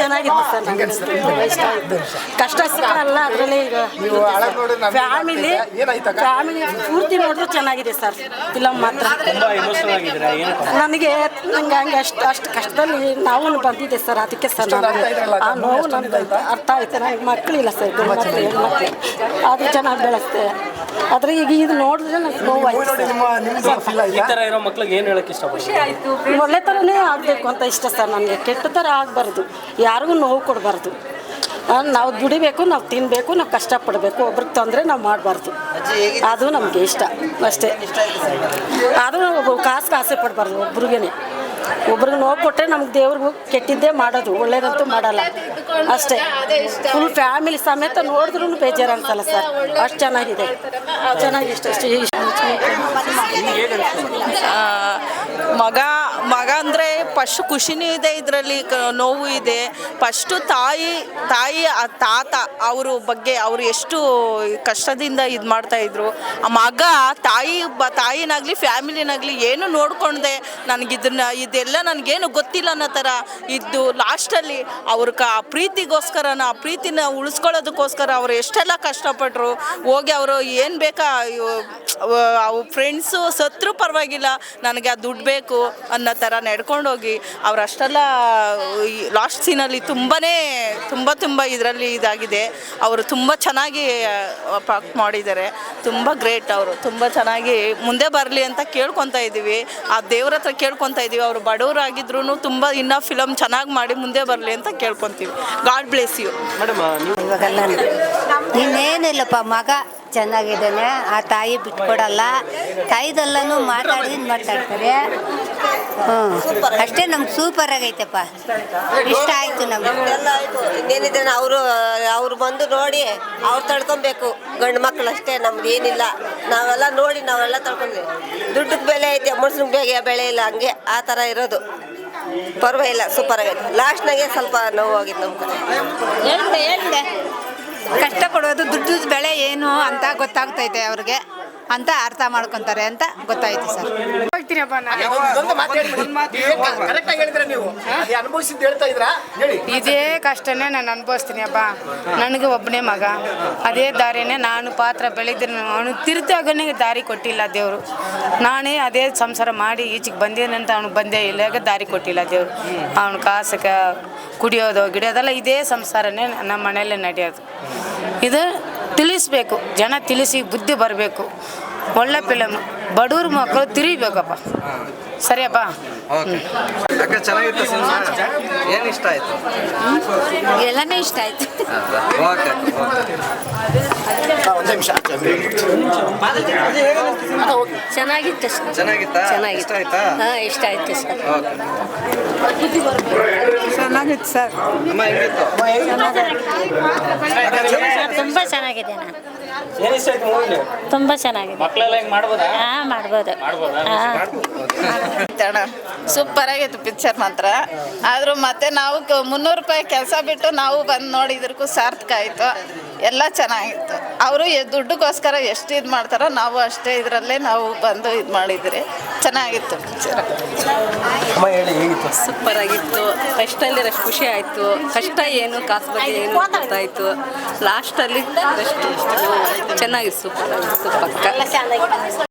ಚೆನ್ನಾಗಿದೆ ಸರ್. ನನಗೆ ತುಂಬ ಇಷ್ಟ ಆಯಿತು. ಕಷ್ಟ ಅಲ್ಲ ಅದರಲ್ಲಿ ಈಗ ಫ್ಯಾಮಿಲಿ? ಫ್ಯಾಮಿಲಿ ಪೂರ್ತಿ ನೋಡಿದ್ರು ಚೆನ್ನಾಗಿದೆ ಸರ್. ಫಿಲಮ್ ಮಾತ್ರ. ನನಗೆ ನಂಗೆ ಹಂಗೆ ಅಷ್ಟು ಅಷ್ಟು ಕಷ್ಟದಲ್ಲಿ ನಾವು ಬಂದಿದ್ದೆ ಸರ್ ಅದಕ್ಕೆ ಸರ್ ನಾನು ಆ ನೋವು ನನಗೆ ಅರ್ಥ ಆಯ್ತು. ನನಗೆ ಮಕ್ಕಳಿಲ್ಲ ಸರ್ ಮಕ್ಕಳು ಹೆಣ್ಮಕ್ಳು. ಅದು ಚೆನ್ನಾಗಿ ಬೆಳೆಸ್ತೆ ಆದರೆ ಈಗ ಇದು ನೋಡಿದ್ರೆ ನನಗೆ ನೋವು ಆಯ್ತು ನೋಡಿ ಸರ್. ನಿಮ್ಮ ನಿಮ್ಗೆ ಫೀಲ್ ಈ ಥರ ಇರೋ ಮಕ್ಳಿಗೆ ಏನು ಹೇಳೋಕೆ ಇಷ್ಟಪಡ್ತೀರಾ? ಒಳ್ಳೆ ತರನೇ ಆಗಬೇಕು ಅಂತ ಇಷ್ಟ ಸರ್ ನನಗೆ. ಕೆಟ್ಟ ಥರ ಆಗಬಾರ್ದು. ಯಾರಿಗೂ ನೋವು ಕೊಡಬಾರ್ದು. ನಾವು ದುಡಿಬೇಕು ನಾವು ತಿನ್ನಬೇಕು ನಾವು ಕಷ್ಟಪಡಬೇಕು. ಒಬ್ರಿಗೆ ತೊಂದರೆ ನಾವು ಮಾಡಬಾರ್ದು. ಅದು ನಮಗೆ ಇಷ್ಟ. ಅಷ್ಟೇ. ಅದು ನಾವು ಕಾಸು ಕಾಸೆ ಪಡಬಾರ್ದು ಒಬ್ರಿಗೇನೆ. ಒಬ್ರಿಗೆ ನೋವು ಕೊಟ್ಟರೆ ನಮ್ಗೆ ದೇವ್ರಿಗೆ ಕೆಟ್ಟಿದ್ದೇ ಮಾಡೋದು ಒಳ್ಳೇದಂತೂ ಮಾಡಲ್ಲ. ಅಷ್ಟೇ. ಫುಲ್ ಫ್ಯಾಮಿಲಿ ಸಮೇತ ನೋಡಿದ್ರೂ ಬೇಜಾರು ಅಂತಲ್ಲ ಸರ್. ಅಷ್ಟು ಚೆನ್ನಾಗಿದೆ. ಚೆನ್ನಾಗಿ ಇಷ್ಟ. ಆ, ಮಗ ಮಗ ಅಂದರೆ ಫಸ್ಟ್ ಖುಷಿನೂ ಇದೆ ಇದರಲ್ಲಿ ನೋವು ಇದೆ. ಫಸ್ಟು ತಾಯಿ ತಾಯಿ ತಾತ, ಅವರು ಬಗ್ಗೆ ಅವರು ಎಷ್ಟು ಕಷ್ಟದಿಂದ ಇದು ಮಾಡ್ತಾಯಿದ್ರು ಆ ಮಗ, ತಾಯಿ, ಬ, ತಾಯಿನಾಗಲಿ, ಫ್ಯಾಮಿಲಿನಾಗಲಿ ಏನು ನೋಡ್ಕೊಂಡೆ ನನಗಿದನ್ನ ಇದೆಲ್ಲ ನನಗೇನು ಗೊತ್ತಿಲ್ಲ ಅನ್ನೋ ಥರ ಇದ್ದು ಲಾಸ್ಟಲ್ಲಿ ಅವ್ರ ಕ, ಆ ಪ್ರೀತಿಗೋಸ್ಕರನ, ಆ ಪ್ರೀತಿನ ಉಳಿಸ್ಕೊಳ್ಳೋದಕ್ಕೋಸ್ಕರ ಅವರು ಎಷ್ಟೆಲ್ಲ ಕಷ್ಟಪಟ್ಟರು ಹೋಗಿ ಅವರು ಏನು ಬೇಕಾ ಅವು ಫ್ರೆಂಡ್ಸು ಸತ್ರು ಪರವಾಗಿಲ್ಲ. ನನಗೆ ಆ ದುಡ್ಡು ಬೇಕು ಅನ್ನೋ ಥರ ನಡ್ಕೊಂಡೋಗಿ ಅವ್ರು ಅಷ್ಟೆಲ್ಲ ಲಾಸ್ಟ್ ಸೀನಲ್ಲಿ ತುಂಬಾ ತುಂಬ ತುಂಬ ಇದರಲ್ಲಿ ಇದಾಗಿದೆ. ಅವರು ತುಂಬ ಚೆನ್ನಾಗಿ ಪಾಕ್ ಮಾಡಿದ್ದಾರೆ. ತುಂಬ ಗ್ರೇಟ್ ಅವರು. ತುಂಬ ಚೆನ್ನಾಗಿ ಮುಂದೆ ಬರಲಿ ಅಂತ ಕೇಳ್ಕೊತಾ ಇದ್ದೀವಿ ಆ ದೇವ್ರ ಹತ್ರ ಕೇಳ್ಕೊತಾ ಇದ್ದೀವಿ ಅವರು ಬಡವರಾಗಿದ್ರು ತುಂಬ ಇನ್ನೂ ಫಿಲಮ್ ಚೆನ್ನಾಗಿ ಮಾಡಿ ಮುಂದೆ ಬರಲಿ ಅಂತ ಕೇಳ್ಕೊತೀವಿ. ಗಾಡ್ ಬ್ಲೆಸ್ ಯು ಮೇಡಮ್ ಇವಾಗೆಲ್ಲ ಇನ್ನೇನಿಲ್ಲಪ್ಪ ಮಗ ಚೆನ್ನಾಗಿದ್ದಾನೆ. ಆ ತಾಯಿ ಬಿಟ್ಕೊಡಲ್ಲ. ತಾಯಿದೆಲ್ಲನೂ ಮಾತಾಡಿ ಮಾತಾಡ್ತಾರೆ. ಹ್ಞೂ ಅಷ್ಟೇ ನಮ್ಗೆ ಸೂಪರ್ ಆಗೈತಪ್ಪ. ಇಷ್ಟ ಆಯಿತು ನಮ್ಗೆ. ಇನ್ನೇನಿದೆ ಅವರು ಅವ್ರು ಬಂದು ನೋಡಿ ಅವ್ರು ತಡ್ಕೊಬೇಕು. ಗಂಡು ಮಕ್ಕಳು ಅಷ್ಟೇ ನಮ್ದು ಏನಿಲ್ಲ. ನಾವೆಲ್ಲ ನೋಡಿ ನಾವೆಲ್ಲ ತಡ್ಕೊಂಡ್ವಿ. ದುಡ್ಡಕ್ಕೆ ಬೆಲೆ ಐತೆ ಮುಡ್ಸಿನ ಬೇಗ ಬೆಳೆ ಇಲ್ಲ ಹಂಗೆ ಆ ಥರ ಇರೋದು. ಪರವಾಗಿಲ್ಲ ಸೂಪರ್ ಆಗೈತೆ. ಲಾಸ್ಟ್ನಾಗೆ ಸ್ವಲ್ಪ ನೋವು ಆಗಿತ್ತು ನಮ್ಮ ಕಡೆ ಕೊಡೋದು ದುಡ್ಡು ಬೆಳೆ ಏನು ಅಂತ ಗೊತ್ತಾಗ್ತೈತೆ ಅವ್ರಿಗೆ. ಅಂತ ಅರ್ಥ ಮಾಡ್ಕೊಂತಾರೆ ಅಂತ ಗೊತ್ತಾಯ್ತು ಸರ್. ಇದೊಂದು ಮಾತು ಹೇಳಿ. ಕರೆಕ್ಟ್ ಆಗಿ ಹೇಳಿದ್ರೆ ನೀವು? ಅದೇ ಅನುಭವಿಸಿದ್ದು ಹೇಳ್ತಾ ಇದ್ರಾ? ಹೇಳಿ. ಇದೇ ಕಷ್ಟನೇ ನಾನು ಅನುಭವಿಸ್ತೀನಿ ಅಪ್ಪ ನನಗೆ ಒಬ್ಬನೇ ಮಗ. ಅದೇ ದಾರಿನೇ ನಾನು ಪಾತ್ರ ಬೆಳೆದ್ರೆ ಅವನು ತಿರುತಾಗನೇ ದಾರಿ ಕೊಟ್ಟಿಲ್ಲ ದೇವರು. ನಾನೇ ಅದೇ ಸಂಸಾರ ಮಾಡಿ ಈಚೆಗೆ ಬಂದೇನೆ ಅಂತ ಅವ್ನಿಗೆ ಬಂದೇ ಇಲ್ಲ. ದಾರಿ ಕೊಟ್ಟಿಲ್ಲ ದೇವರು. ಅವ್ನ ಕಾಸಕ್ಕೆ ಕುಡಿಯೋದು ಗಿಡಿಯೋದೆಲ್ಲ ಇದೇ ಸಂಸಾರನೇ ನಮ್ಮ ಮನೆಯಲ್ಲೇ ನಡೆಯೋದು. ಇದು ತಿಳಿಸ್ಬೇಕು. ಜನ ತಿಳಿಸಿ ಬುದ್ಧಿ ಬರಬೇಕು. ಒಳ್ಳೆ ಫಿಲಮ್. ಬಡವ್ರ ಮಕ್ಕಳು ತಿರಿಬೇಕಪ್ಪ. ಸರಿಯಪ್ಪ? ಅಕ್ಕ ಚೆನ್ನಾಗಿತ್ತು ಸಿನಿಮಾ? ಏನು ಇಷ್ಟ ಆಯ್ತು? ಎಲ್ಲನೇ ಇಷ್ಟ ಆಯಿತು. ಓಕೆ ಒಂದು ನಿಮಿಷ. ಚೆನ್ನಾಗಿತ್ತು ಚೆನ್ನಾಗಿತ್ತಾ? ಚೆನ್ನಾಗಿತ್ತು. ಇಷ್ಟ ಆಯ್ತಾ? ಹಾಂ ಇಷ್ಟ ಆಯ್ತು ಸರ್. ಓಕೆ. ಚೆನ್ನಾಗಿತ್ತು ಸರ್. ಅಮ್ಮ ಹೆಂಗಿತ್ತು? ತುಂಬ ಚೆನ್ನಾಗಿದೆ ನಾನು ತುಂಬ ಚೆನ್ನಾಗಿದೆ ಮಕ್ಕಳೆಲ್ಲ ಹೆಂಗ್ ಮಾಡ್ಬೋದಾ? ಹಾಂ ಸೂಪರ್ ಆಗಿತ್ತು ಪಿಕ್ಚರ್ ಮಾತ್ರ. ಆದರೂ ಮತ್ತೆ ನಾವು ಕ- ಮುನ್ನೂರು ರೂಪಾಯಿ ಕೆಲಸ ಬಿಟ್ಟು ನಾವು ಬಂದು ನೋಡಿದ್ರಕ್ಕೂ ಸಾರ್ಥಕ ಆಯಿತು. ಎಲ್ಲ ಚೆನ್ನಾಗಿತ್ತು. ಅವರು ದುಡ್ಡುಗೋಸ್ಕರ ಎಷ್ಟು ಇದು ಮಾಡ್ತಾರೋ ನಾವು ಅಷ್ಟೇ ಇದರಲ್ಲೇ ನಾವು ಬಂದು ಇದು ಮಾಡಿದ್ರಿ ಚೆನ್ನಾಗಿತ್ತು ಪಿಕ್ಚರ್ ಅಮ್ಮ ಹೇಳಿ ಹೇಗಿತ್ತು? ಸೂಪರ್ ಆಗಿತ್ತು ಫಸ್ಟಲ್ಲಿ ರಷ್ಟು ಖುಷಿ ಆಯಿತು. ಕಷ್ಟ ಏನು ಕಾಸು ಬಗ್ಗೆ ಏನು ಗೊತ್ತಾಯಿತು. ಲಾಸ್ಟಲ್ಲಿ ಚೆನ್ನಾಗಿತ್ತು ಸೂಪರ್ ಆಗಿತ್ತು ಪಕ್ಕ.